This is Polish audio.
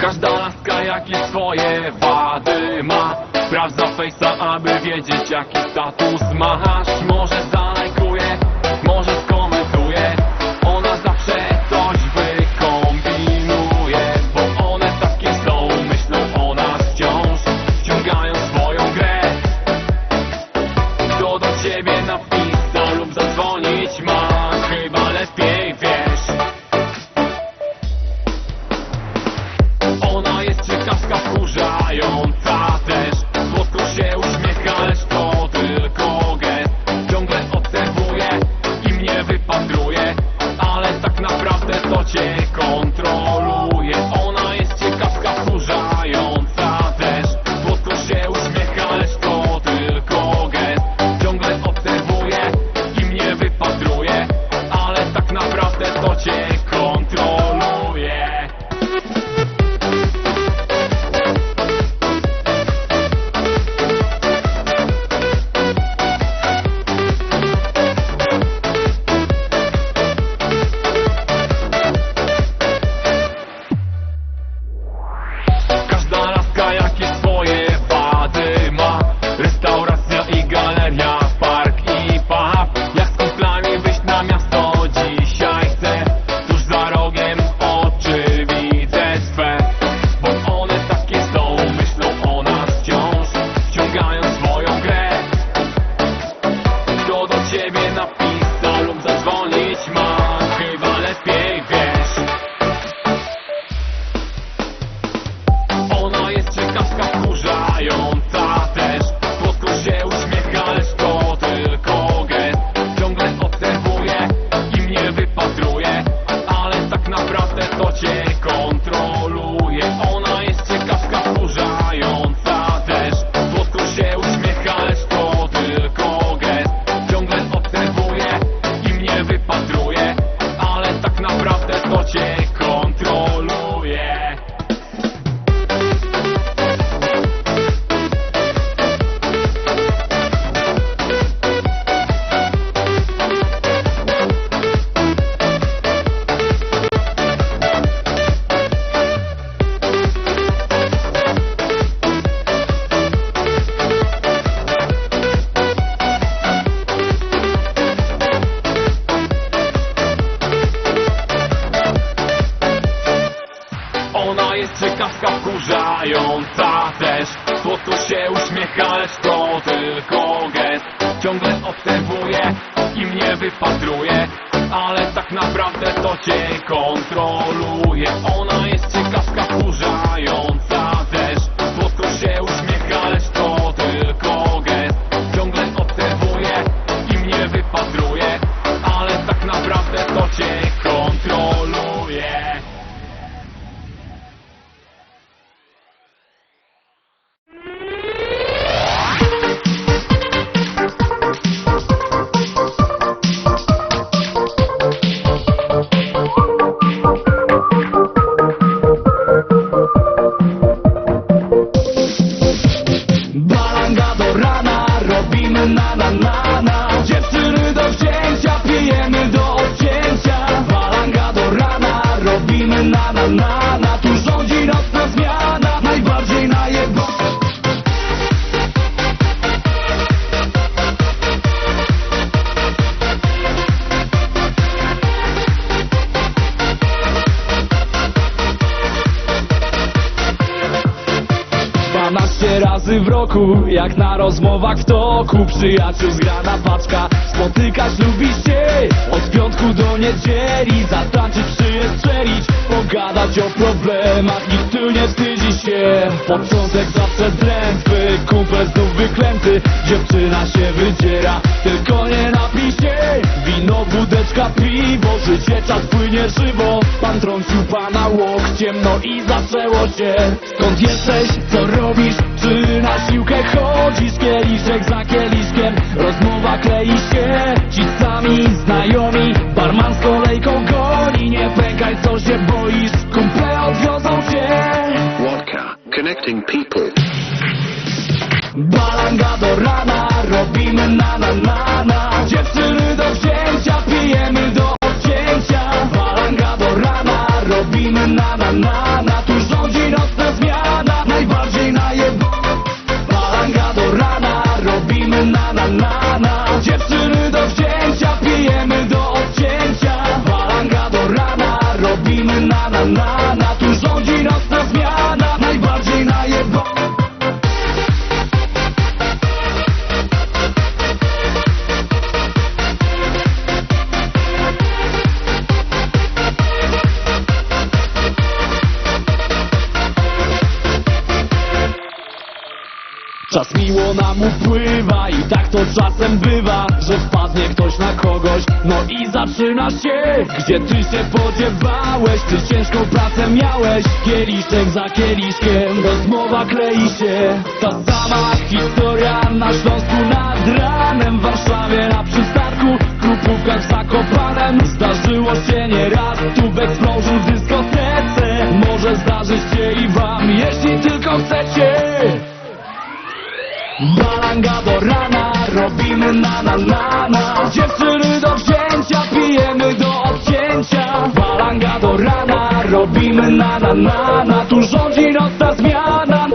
Każda laska jakieś swoje wady ma. Sprawdza fejsa, aby wiedzieć jaki status masz Może za don't check. jakaś to tylko gest. Ciągle obserwuję i mnie wypatruje Ale tak naprawdę to cię kontroluje. Ona jest kroku Jak na rozmowach w toku Przyjaciół zgrana paczka. Spotykasz, lubisz się Od piątku do niedzieli Zatańczyć, przyjeść, strzelić Pogadać o problemach. Nikt tu nie wstydzi się. Początek zawsze drętwy Kumpel znów wyklęty Dziewczyna się wydziera. Tylko mordeczka piwo Życie czas płynie żywo. Pan trącił pana łokciem No i zaczęło się. Skąd jesteś? Co robisz? Czy na siłkę chodzisz? Kieliszek za kieliskiem Rozmowa klei się. Ci sami znajomi Barman z kolejką goni. Nie pękaj co się boisz. Kumple odwiozą cię. Wodka. Connecting people. Czas miło nam upływa i tak to czasem bywa Że wpadnie ktoś na kogoś, no i zaczyna się. Gdzie ty się podziewałeś, ty ciężką pracę miałeś Kieliszek za kieliszkiem, rozmowa klei się. Ta sama historia na Śląsku nad ranem W Warszawie na przystanku, Krupówkach w Zakopanem. Zdarzyło się nieraz, tu w Explosion w dyskotece. Może zdarzyć się i wam, jeśli tylko chcecie Balanga do rana, robimy na na na na. Dziewczyny do wzięcia, pijemy do odcięcia. Balanga do rana, robimy na na na na. Tu rządzi nocna zmiana